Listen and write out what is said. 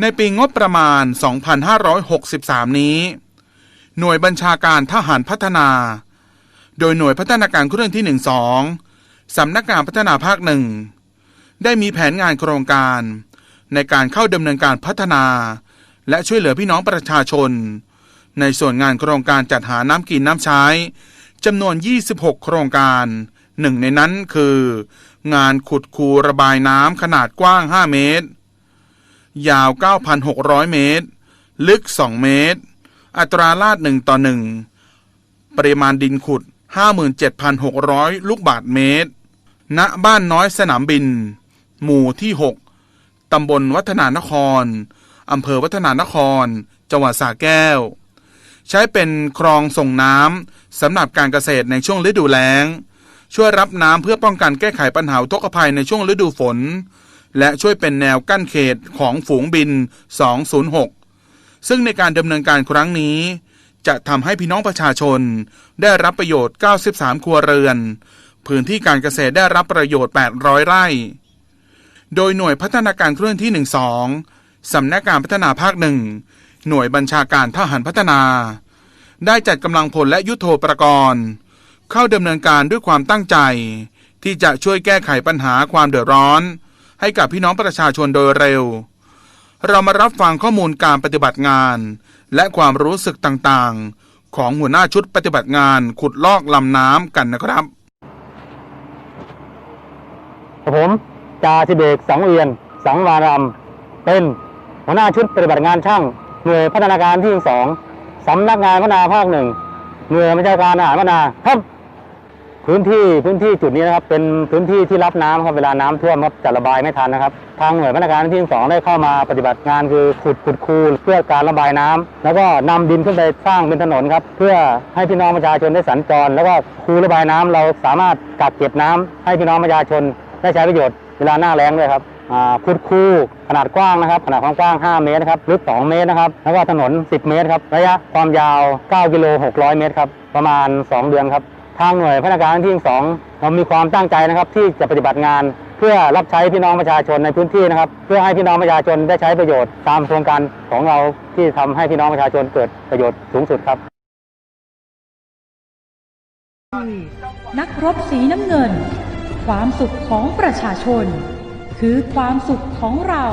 ในปีงบประมาณ 2563 นี้ หน่วยบัญชาการทหารพัฒนา โดยหน่วยพัฒนาการเครื่องที่ 12 สำนักงานพัฒนาภาคหนึ่ง ได้มีแผนงานโครงการ ในการเข้าดำเนินการพัฒนา และช่วยเหลือพี่น้องประชาชน ในส่วนงานโครงการจัดหาน้ำกินน้ำใช้จำนวน 26 โครงการ หนึ่งในนั้นคือ งานขุดคูระบายน้ำขนาดกว้าง 5 เมตร ยาว 9,600 เมตร ลึก 2 เมตร อัตราลาด 1 ต่อ 1 ปริมาณดินขุด 57,600 ลูกบาทเมตร ณ บ้านน้อยสนามบิน หมู่ที่ 6 ตำบลวัฒนานคร อำเภอวัฒนานคร จังหวัดสระแก้ว ใช้เป็นคลองส่งน้ำสำหรับการเกษตรในช่วงฤดูแล้ง ช่วยรับน้ำเพื่อป้องกันแก้ไขปัญหาอุทกภัยในช่วงฤดูฝน และช่วยเป็นแนวกั้นเขตของฝูงบิน 206 ซึ่งในการดำเนินการครั้งนี้ จะทำให้พี่น้องประชาชน ได้รับประโยชน์ 93 ครัวเรือน พื้นที่การเกษตรได้รับประโยชน์ 800 ไร่ โดยหน่วยพัฒนาการเคลื่อนที่ 12สำนักงานพัฒนาภาคหนึ่งหน่วยบัญชาการทหารพัฒนา ได้จัดกำลังพลและยุทโธปกรณ์ เข้าดำเนินการด้วยความตั้งใจ ที่จะช่วยแก้ไขปัญหาความเดือดร้อน ให้กับพี่น้องประชาชนโดยเร็ว เรามารับฟังข้อมูลการปฏิบัติงาน และความรู้สึกต่างๆ ของหัวหน้าชุดปฏิบัติงานขุดลอกลำน้ำกันนะครับ ผมจ่าสิเอกสังเวียน สังวารามเป็นหัวหน้าชุดปฏิบัติงานช่างหน่วยพัฒนาการที่สองสำนักงานพัฒนาภาคหนึ่งหน่วยบัญชาการทหารพัฒนาครับ พื้นที่พื้นที่จุดนี้นะครับเป็นพื้นที่ที่รับน้ำครับเวลาน้ำท่วมครับจะระบายไม่ทันนะครับ ทางหน่วยพนาการที่สองได้เข้ามาปฏิบัติงานคือขุดขุดคูเพื่อการระบายน้ำแล้วก็นำดินขึ้นไปสร้างเป็นถนนครับเพื่อให้พี่น้องประชาชนได้สัญจร แล้วก็คูระบายน้ำเราสามารถกักเก็บน้ำให้พี่น้องประชาชนได้ใช้ประโยชน์เวลาหน้าแล้งด้วยครับขุดคูขนาดกว้างนะครับขนาดความกว้าง 5 เมตรนะครับลึก 2 เมตรนะครับแล้วก็ถนน 10 เมตรครับระยะความยาว 9 กิโล 600 เมตรครับประมาณ 2 เดือนครับ ทางหน่วยพนักงานที่2เรามีความตั้งใจนะครับที่จะปฏิบัติงาน เพื่อรับใช้พี่น้องประชาชนในพื้นที่นะครับ เพื่อให้พี่น้องประชาชนได้ใช้ประโยชน์ตามโครงการของเราที่ทำให้พี่น้องประชาชนเกิดประโยชน์สูงสุดครับ นักรบสีน้ำเงิน ความสุขของประชาชน คือความสุขของเรา